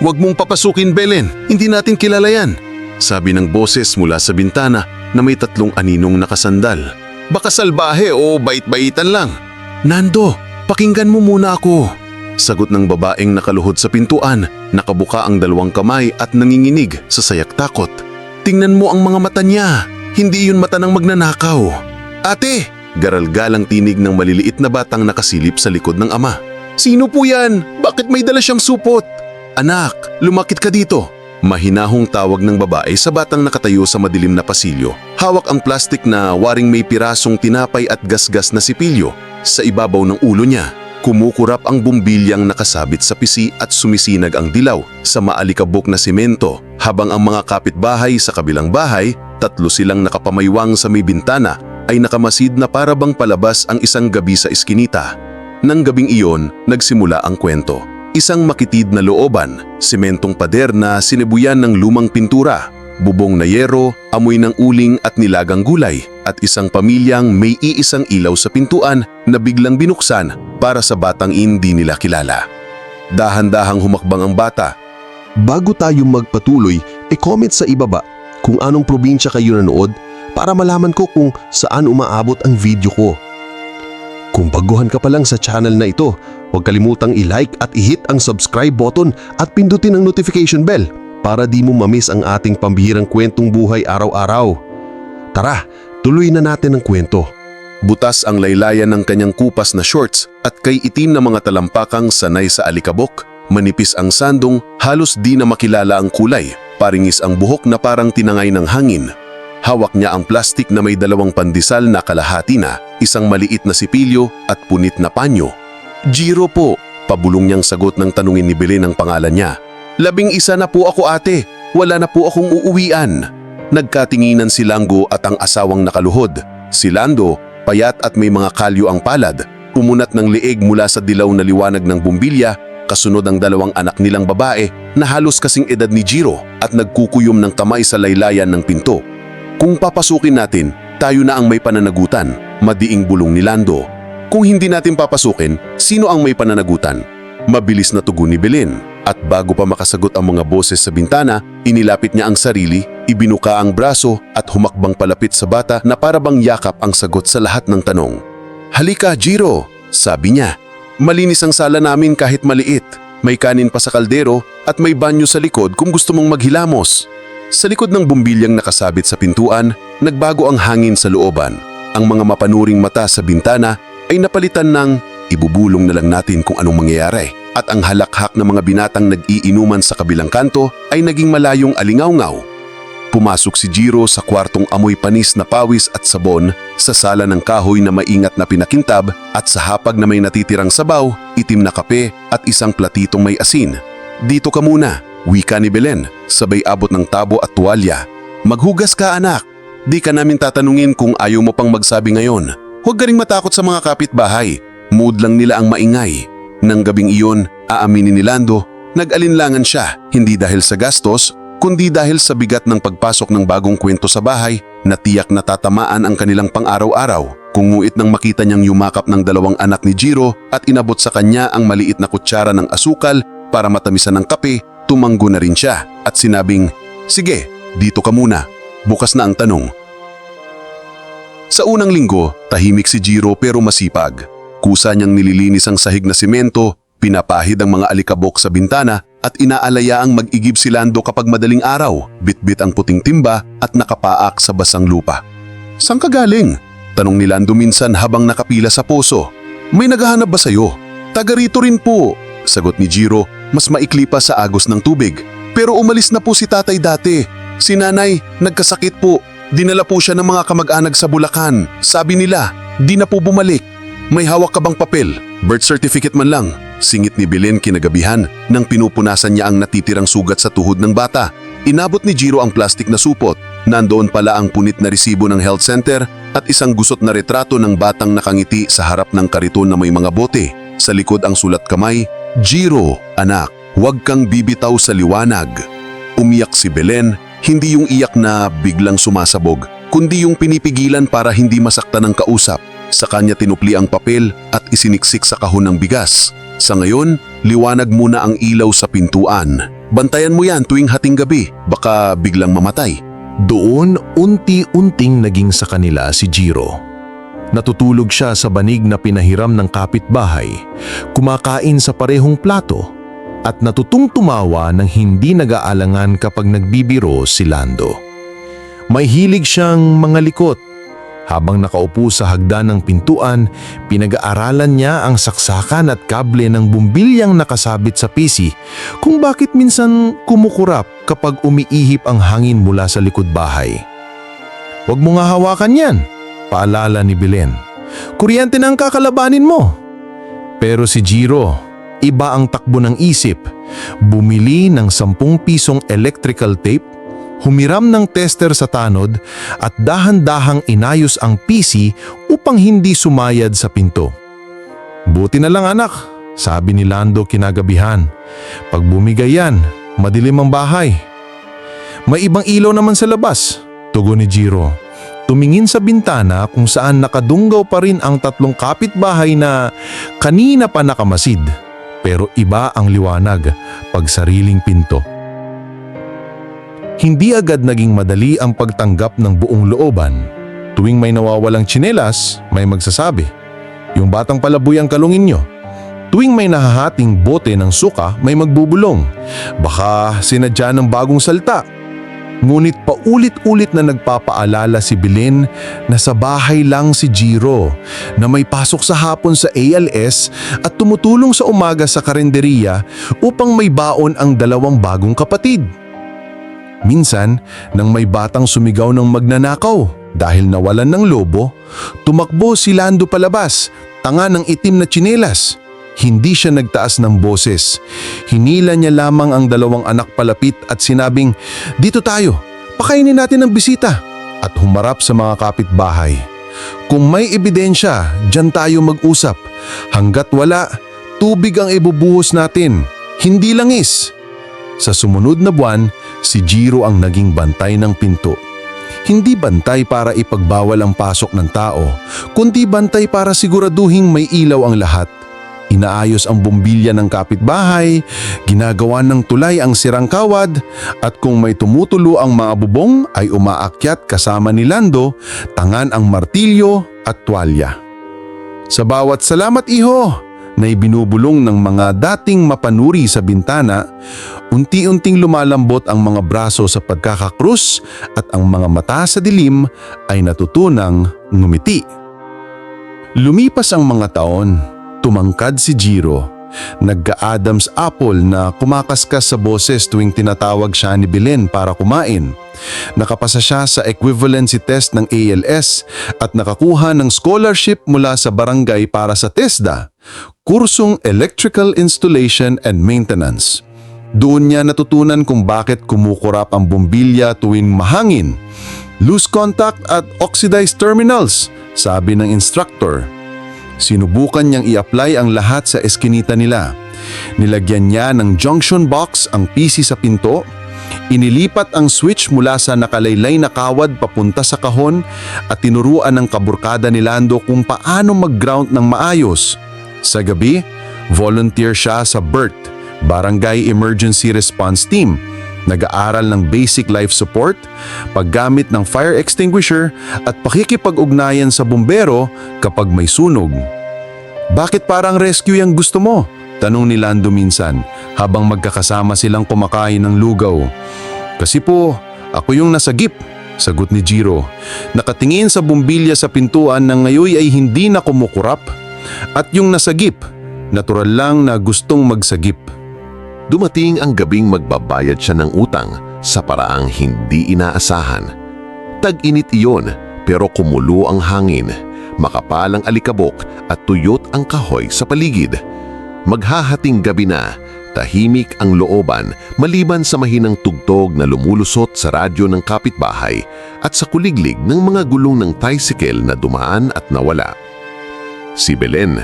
Huwag mong papasukin, Belen. Hindi natin kilala yan. Sabi ng boses mula sa bintana na may tatlong aninong nakasandal. Baka salbahe o bait-baitan lang. Nando, pakinggan mo muna ako. Sagot ng babaeng nakaluhod sa pintuan, nakabuka ang dalawang kamay at nanginginig sa sayak takot. Tingnan mo ang mga mata niya. Hindi yun mata ng magnanakaw. Ate! Garalgalang tinig ng maliliit na batang nakasilip sa likod ng ama. Sino po yan? Bakit may dala siyang supot? Anak, lumakit ka dito. Mahinahong tawag ng babae sa batang nakatayo sa madilim na pasilyo. Hawak ang plastik na waring may pirasong tinapay at gasgas na sipilyo sa ibabaw ng ulo niya. Kumukurap ang bumbilyang nakasabit sa pisi at sumisinag ang dilaw sa maalikabok na simento habang ang mga kapitbahay sa kabilang bahay, tatlo silang nakapamaywang sa may bintana ay nakamasid na para bang palabas ang isang gabi sa iskinita. Nang gabing iyon, nagsimula ang kwento. Isang makitid na looban, sementong pader na sinebuyan ng lumang pintura, bubong na yero, amoy ng uling at nilagang gulay, at isang pamilyang may iisang ilaw sa pintuan na biglang binuksan para sa batang hindi nila kilala. Dahan-dahang humakbang ang bata, Bago tayo magpatuloy, e-comment sa ibaba kung anong probinsya kayo nanood para malaman ko kung saan umaabot ang video ko. Kung baguhan ka pa lang sa channel na ito, huwag kalimutang i-like at i-hit ang subscribe button at pindutin ang notification bell para di mo mamiss ang ating pambihirang kwentong buhay araw-araw. Tara, tuloy na natin ang kwento. Butas ang laylayan ng kanyang kupas na shorts at kay itim na mga talampakang sanay sa alikabok, manipis ang sandong, halos di na makilala ang kulay, paringis ang buhok na parang tinangay ng hangin. Hawak niya ang plastik na may dalawang pandesal na kalahati na, isang maliit na sipilyo at punit na panyo. Giro po, pabulong niyang sagot ng tanungin ni Belen ang pangalan niya. Labing isa na po ako ate, wala na po akong uuwian. Nagkatinginan si Lango at ang asawang nakaluhod. Si Lando, payat at may mga kalyo ang palad, umunat ng leeg mula sa dilaw na liwanag ng bumbilya, kasunod ang dalawang anak nilang babae na halos kasing edad ni Jiro at nagkukuyom ng kamay sa laylayan ng pinto. Kung papasukin natin, tayo na ang may pananagutan, madiing bulong ni Lando. Kung hindi natin papasukin, sino ang may pananagutan? Mabilis na tugon ni Belen. At bago pa makasagot ang mga boses sa bintana, inilapit niya ang sarili, ibinuka ang braso at humakbang palapit sa bata na parabang yakap ang sagot sa lahat ng tanong. Halika, Jiro, sabi niya. Malinis ang sala namin kahit maliit. May kanin pa sa kaldero at may banyo sa likod kung gusto mong maghilamos. Sa likod ng bumbilyang nakasabit sa pintuan, nagbago ang hangin sa looban. Ang mga mapanuring mata sa bintana ay napalitan ng ibubulong na lang natin kung anong mangyayari. At ang halakhak ng mga binatang nag-iinuman sa kabilang kanto ay naging malayong alingaw-ngaw. Pumasok si Jiro sa kwartong amoy panis na pawis at sabon, sa sala ng kahoy na maingat na pinakintab at sa hapag na may natitirang sabaw, itim na kape at isang platitong may asin. Dito ka muna, wika ni Belen, sabay abot ng tabo at tuwalya. Maghugas ka anak, di ka namin tatanungin kung ayaw mo pang magsabi ngayon. Huwag ka ring matakot sa mga kapitbahay, mood lang nila ang maingay. Nang gabing iyon, aaminin ni Lando, nag-alinlangan siya hindi dahil sa gastos, kundi dahil sa bigat ng pagpasok ng bagong kwento sa bahay na tiyak na tatamaan ang kanilang pang-araw-araw. Kunguit nang makita niyang yumakap ng dalawang anak ni Jiro at inabot sa kanya ang maliit na kutsara ng asukal para matamisan ng kape, tumanggo na rin siya at sinabing, Sige, dito ka muna. Bukas na ang tanong. Sa unang linggo, tahimik si Jiro pero masipag. Kusa niyang nililinis ang sahig na simento, pinapahid ang mga alikabok sa bintana at inaalaya ang mag-igib si Lando kapag madaling araw, bitbit ang puting timba at nakapaak sa basang lupa. Saan ka galing? Tanong ni Lando minsan habang nakapila sa poso. May naghahanap ba sa'yo? Taga rito rin po, sagot ni Jiro, mas maikli pa sa agos ng tubig. Pero umalis na po si tatay dati. Si nanay, nagkasakit po. Dinala po siya ng mga kamag-anak sa Bulacan. Sabi nila, di na po bumalik. May hawak ka bang papel? Birth certificate man lang. Singit ni Belen kinagabihan nang pinupunasan niya ang natitirang sugat sa tuhod ng bata. Inabot ni Jiro ang plastik na supot. Nandoon pala ang punit na resibo ng health center at isang gusot na retrato ng batang nakangiti sa harap ng kariton na may mga bote. Sa likod ang sulat kamay, Jiro, anak, huwag kang bibitaw sa liwanag. Umiyak si Belen, hindi yung iyak na biglang sumasabog, kundi yung pinipigilan para hindi masaktan ng kausap. Sa kanya tinupli ang papel at isiniksik sa kahon ng bigas. Sa ngayon, liwanag muna ang ilaw sa pintuan. Bantayan mo yan tuwing hating gabi, baka biglang mamatay. Doon unti-unting naging sa kanila si Jiro. Natutulog siya sa banig na pinahiram ng kapitbahay, kumakain sa parehong plato, at natutong tumawa ng hindi nag-aalangan kapag nagbibiro si Lando. May hilig siyang mga likot. Habang nakaupo sa hagdan ng pintuan, pinag-aaralan niya ang saksakan at kable ng bumbilyang nakasabit sa PC kung bakit minsan kumukurap kapag umiihip ang hangin mula sa likod bahay. Huwag mo nga hawakan yan, paalala ni Belen. Kuryente na ang kakalabanin mo. Pero si Jiro, iba ang takbo ng isip. Bumili ng 10 pisong electrical tape, humiram ng tester sa tanod at dahan-dahang inayos ang PC upang hindi sumayad sa pinto. Buti na lang anak, sabi ni Lando kinagabihan. Pag bumigay yan, madilim ang bahay. May ibang ilaw naman sa labas, tugon ni Jiro. Tumingin sa bintana kung saan nakadunggaw pa rin ang tatlong kapitbahay na kanina pa nakamasid. Pero iba ang liwanag pag sariling pinto. Hindi agad naging madali ang pagtanggap ng buong looban. Tuwing may nawawalang tsinelas, may magsasabi, Yung batang palaboy ang kalungin nyo. Tuwing may nahahating bote ng suka, may magbubulong. Baka sinadya ng bagong salta. Ngunit paulit-ulit na nagpapaalala si Belen na sa bahay lang si Jiro, na may pasok sa hapon sa ALS at tumutulong sa umaga sa karenderiya upang may baon ang dalawang bagong kapatid. Minsan, nang may batang sumigaw ng magnanakaw dahil nawalan ng lobo, tumakbo si Lando palabas, tanga ng itim na tsinelas. Hindi siya nagtaas ng boses. Hinila niya lamang ang dalawang anak palapit at sinabing, Dito tayo, pakainin natin ang bisita. At humarap sa mga kapitbahay. Kung may ebidensya, dyan tayo mag-usap. Hanggat wala, tubig ang ibubuhos natin, hindi langis. Sa sumunod na buwan, si Jiro ang naging bantay ng pinto. Hindi bantay para ipagbawal ang pasok ng tao, kundi bantay para siguraduhing may ilaw ang lahat. Inaayos ang bumbilya ng kapitbahay, ginagawa ng tulay ang sirang kawad, at kung may tumutulo ang mga bubong ay umaakyat kasama ni Lando, tangan ang martilyo at tuwalya. Sa bawat salamat iho na ibinubulong ng mga dating mapanuri sa bintana, unti-unting lumalambot ang mga braso sa pagkakakrus at ang mga mata sa dilim ay natutunang ngumiti. Lumipas ang mga taon, tumangkad si Jiro. Nagka-Adam's apple na kumakaskas sa boses tuwing tinatawag siya ni Belen para kumain. Nakapasa siya sa equivalency test ng ALS at nakakuha ng scholarship mula sa barangay para sa TESDA, kursong Electrical Installation and Maintenance. Doon niya natutunan kung bakit kumukurap ang bombilya tuwing mahangin, loose contact at oxidized terminals, sabi ng instructor. Sinubukan niyang i-apply ang lahat sa eskinita nila. Nilagyan niya ng junction box ang PC sa pinto, inilipat ang switch mula sa nakalaylay na kawad papunta sa kahon at tinuruan ng kaburkada ni Lando kung paano mag-ground ng maayos. Sa gabi, volunteer siya sa BERT, Barangay Emergency Response Team. Nag-aaral ng basic life support, paggamit ng fire extinguisher at pakikipag-ugnayan sa bumbero kapag may sunog. Bakit parang rescue yung gusto mo? Tanong ni Lando minsan habang magkakasama silang kumakain ng lugaw. Kasi po, ako yung nasagip, sagot ni Jiro. Nakatingin sa bumbilya sa pintuan na ngayon ay hindi na kumukurap. At yung nasagip, natural lang na gustong magsagip. Dumating ang gabing magbabayad siya ng utang sa paraang hindi inaasahan. Tag-init iyon pero kumulo ang hangin, makapal ang alikabok at tuyot ang kahoy sa paligid. Maghahating gabi na, tahimik ang looban maliban sa mahinang tugtog na lumulusot sa radyo ng kapitbahay at sa kuliglig ng mga gulong ng tricycle na dumaan at nawala. Si Belen,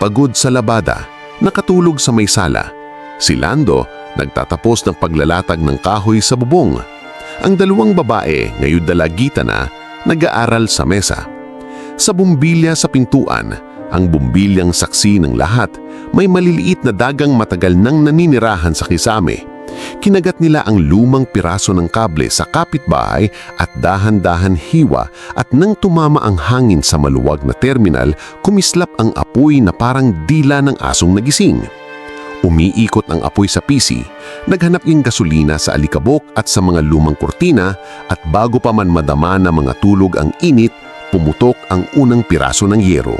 pagod sa labada, nakatulog sa may sala. Si Lando, nagtatapos ng paglalatag ng kahoy sa bubong. Ang dalawang babae, ngayon dalagita na, nag-aaral sa mesa. Sa bumbilya sa pintuan, ang bumbilyang saksi ng lahat, may maliliit na dagang matagal nang naninirahan sa kisame. Kinagat nila ang lumang piraso ng kable sa kapitbahay at dahan-dahan hiwa at nang tumama ang hangin sa maluwag na terminal, kumislap ang apoy na parang dila ng asong nagising. Umiikot ang apoy sa PC, naghanap yung gasolina sa alikabok at sa mga lumang kurtina at bago pa man madama na mga tulog ang init, pumutok ang unang piraso ng yero.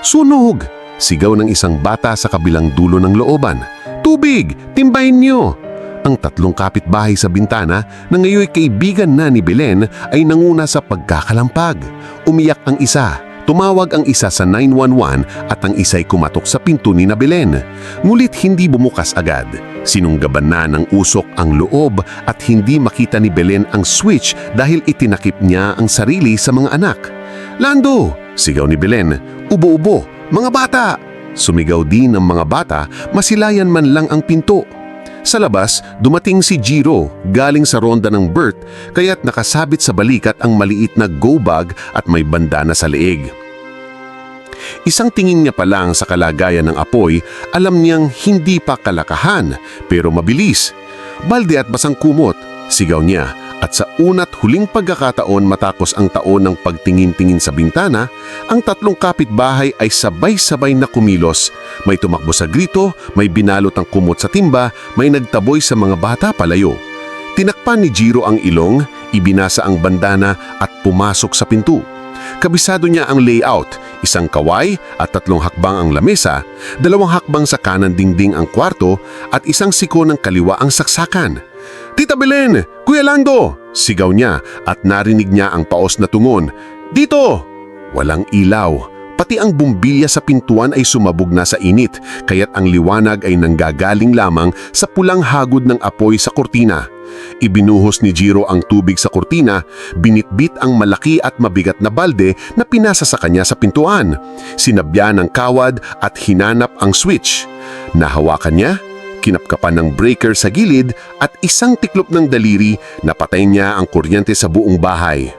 Sunog! Sigaw ng isang bata sa kabilang dulo ng looban. Tubig! Timbahin niyo! Ang tatlong kapitbahay sa bintana na ngayon kaibigan na ni Belen ay nanguna sa pagkakalampag. Umiyak ang isa, tumawag ang isa sa 911 at ang isa'y kumatok sa pinto ni na Belen. Ngulit hindi bumukas agad. Sinunggaban na ng usok ang loob at hindi makita ni Belen ang switch dahil itinakip niya ang sarili sa mga anak. Lando! Sigaw ni Belen. Ubo-ubo! Mga bata! Sumigaw din ng mga bata, masilayan man lang ang pinto. Sa labas, dumating si Jiro galing sa ronda ng Bert kaya't nakasabit sa balikat ang maliit na go bag at may bandana sa leeg. Isang tingin niya pa lang sa kalagayan ng apoy, alam niyang hindi pa kalakahan pero mabilis. Balde at basang kumot, sigaw niya at sa unat huling pagkakataon matapos ang taon ng pagtingin-tingin sa bintana, ang tatlong kapitbahay ay sabay-sabay na kumilos. May tumakbo sa grito, may binalot ang kumot sa timba, may nagtaboy sa mga bata palayo. Tinakpan ni Jiro ang ilong, ibinasa ang bandana at pumasok sa pinto. Kabisado niya ang layout, isang kaway at tatlong hakbang ang lamesa, dalawang hakbang sa kanan dingding ang kwarto at isang siko ng kaliwa ang saksakan. Tita Belen! Kuya Lando! Sigaw niya at narinig niya ang paos na tungon. Dito! Walang ilaw. Pati ang bumbilya sa pintuan ay sumabog na sa init, kaya't ang liwanag ay nanggagaling lamang sa pulang hagod ng apoy sa kurtina. Ibinuhos ni Jiro ang tubig sa kurtina, binitbit ang malaki at mabigat na balde na pinasa sa kanya sa pintuan. Sinabya ng kawad at hinanap ang switch. Nahawakan niya, kinapkapan ng breaker sa gilid at isang tiklop ng daliri napatay niya ang kuryente sa buong bahay.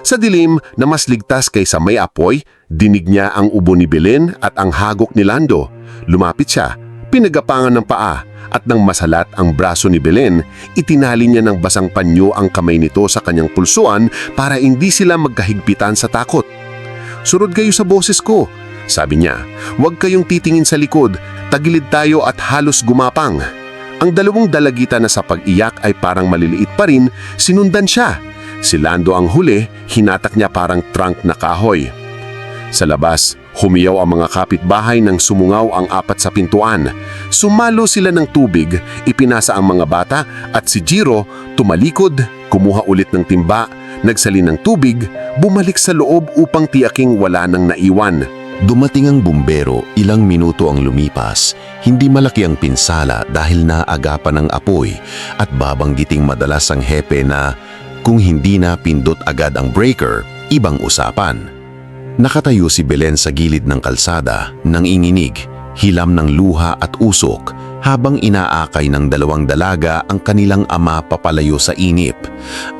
Sa dilim na mas ligtas kaysa may apoy, dinig niya ang ubo ni Belen at ang hagok ni Lando. Lumapit siya, pinagapangan ng paa at nang masalat ang braso ni Belen, itinali niya ng basang panyo ang kamay nito sa kanyang pulsuan para hindi sila magkahigpitan sa takot. Surod kayo sa boses ko, sabi niya. Huwag kayong titingin sa likod, tagilid tayo at halos gumapang. Ang dalawang dalagita na sa pag-iyak ay parang maliliit pa rin, sinundan siya. Si Lando ang huli, hinatak niya parang trunk na kahoy. Sa labas, humiyaw ang mga kapitbahay nang sumungaw ang apat sa pintuan. Sumalo sila ng tubig, ipinasa ang mga bata at si Jiro tumalikod, kumuha ulit ng timba, nagsalin ng tubig, bumalik sa loob upang tiyaking wala nang naiwan. Dumating ang bumbero, ilang minuto ang lumipas. Hindi malaki ang pinsala dahil naagapan ng apoy at babanggiting madalas ang hepe na kung hindi na pindot agad ang breaker, ibang usapan. Nakatayo si Belen sa gilid ng kalsada, nang inginig, hilam ng luha at usok, habang inaakay ng dalawang dalaga ang kanilang ama papalayo sa inip.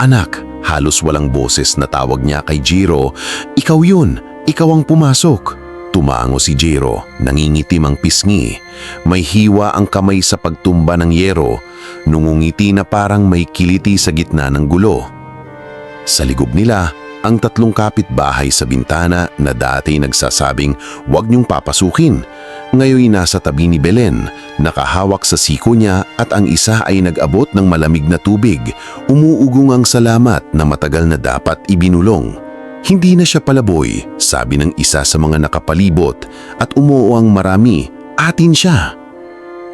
Anak, halos walang boses na tawag niya kay Jiro, Ikaw yun, ikaw ang pumasok. Tumango si Jiro, nangingitim ang pisngi. May hiwa ang kamay sa pagtumba ng yero, nungungiti na parang may kiliti sa gitna ng gulo. Sa ligog nila, ang tatlong kapitbahay sa bintana na dati nagsasabing huwag niyong papasukin. Ngayon nasa tabi ni Belen, nakahawak sa siko niya at ang isa ay nag-abot ng malamig na tubig, umuugong ang salamat na matagal na dapat ibinulong. Hindi na siya palaboy, sabi ng isa sa mga nakapalibot at umuo marami, atin siya.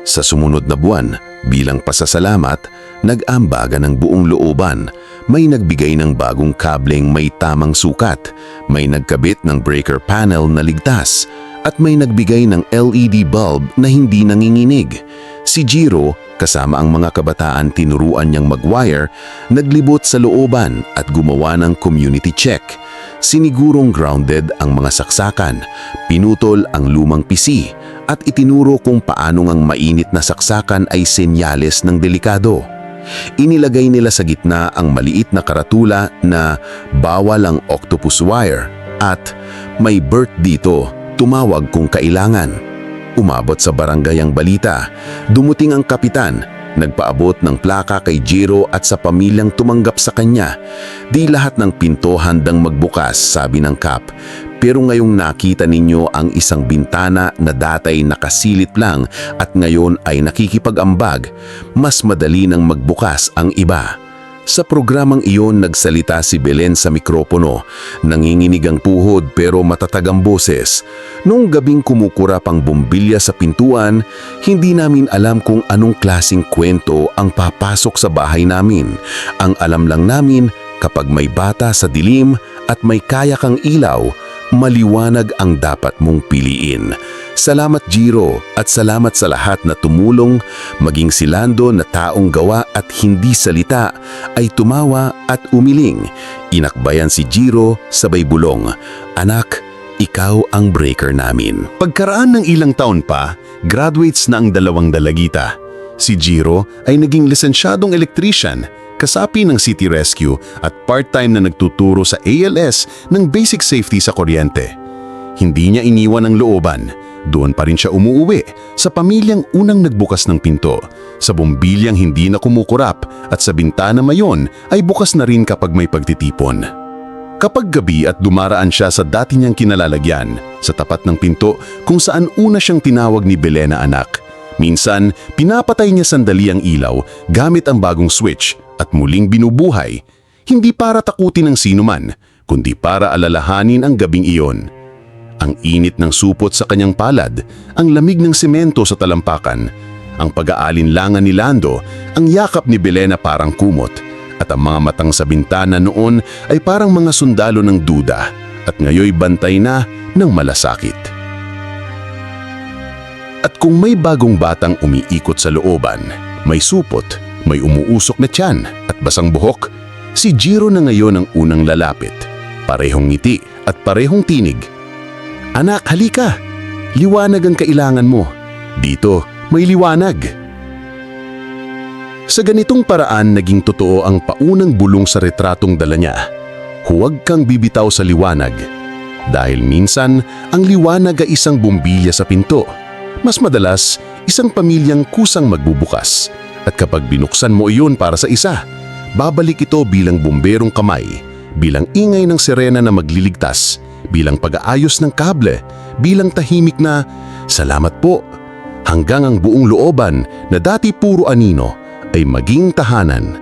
Sa sumunod na buwan, bilang pasasalamat, nag-ambaga ng buong looban. May nagbigay ng bagong kableng may tamang sukat, may nagkabit ng breaker panel na ligtas, at may nagbigay ng LED bulb na hindi nanginginig. Si Jiro, kasama ang mga kabataan tinuruan niyang mag-wire, naglibot sa looban at gumawa ng community check. Sinigurong grounded ang mga saksakan, pinutol ang lumang PC, at itinuro kung paano ang mainit na saksakan ay senyales ng delikado. Inilagay nila sa gitna ang maliit na karatula na bawal ang octopus wire at may birth dito, tumawag kung kailangan. Umabot sa barangay ang balita. Dumuting ang kapitan, Nagpaabot ng plaka kay Jiro at sa pamilyang tumanggap sa kanya. Di lahat ng pinto handang magbukas, sabi ng Kap. Pero ngayong nakita ninyo ang isang bintana na datay nakasilip lang at ngayon ay nakikipag-ambag, mas madali nang magbukas ang iba. Sa programang iyon nagsalita si Belen sa mikropono. Nanginginig ang tuhod pero matatag ang boses. Nung gabing kumukurap ang bumbilya sa pintuan, hindi namin alam kung anong klasing kwento ang papasok sa bahay namin. Ang alam lang namin kapag may bata sa dilim at may kaya kang ilaw, maliwanag ang dapat mong piliin. Salamat Jiro at salamat sa lahat na tumulong, maging si Lando na taong gawa at hindi salita ay tumawa at umiling. Inakbayan si Jiro sabay bulong, Anak, ikaw ang breaker namin. Pagkaraan ng ilang taon pa, graduates na ang dalawang dalagita. Si Jiro ay naging lisensyadong electrician, kasapi ng City Rescue at part-time na nagtuturo sa ALS ng basic safety sa kuryente. Hindi niya iniwan ang looban. Doon pa rin siya umuuwi sa pamilyang unang nagbukas ng pinto, sa bumbilyang hindi na kumukurap at sa bintana mayon ay bukas na rin kapag may pagtitipon. Kapag gabi at dumaraan siya sa dati niyang kinalalagyan, sa tapat ng pinto kung saan una siyang tinawag ni Belena anak, minsan pinapatay niya sandali ang ilaw gamit ang bagong switch at muling binubuhay, hindi para takutin ng sinuman, kundi para alalahanin ang gabing iyon. Ang init ng supot sa kanyang palad, ang lamig ng semento sa talampakan, ang pag-aalinlangan ni Lando, ang yakap ni Belena parang kumot, at ang mga matang sa bintana noon ay parang mga sundalo ng duda at ngayoy bantay na ng malasakit. At kung may bagong batang umiikot sa looban, may supot, may umuusok na tiyan at basang buhok, si Jiro na ngayon ang unang lalapit. Parehong ngiti at parehong tinig. Anak, halika! Liwanag ang kailangan mo. Dito, may liwanag. Sa ganitong paraan naging totoo ang paunang bulong sa retratong dala niya. Huwag kang bibitaw sa liwanag. Dahil minsan, ang liwanag ay isang bumbilya sa pinto. Mas madalas, isang pamilyang kusang magbubukas. At kapag binuksan mo iyon para sa isa, babalik ito bilang bumberong kamay, bilang ingay ng sirena na magliligtas, bilang pag-aayos ng kable, bilang tahimik na, salamat po, hanggang ang buong looban na dati puro anino ay maging tahanan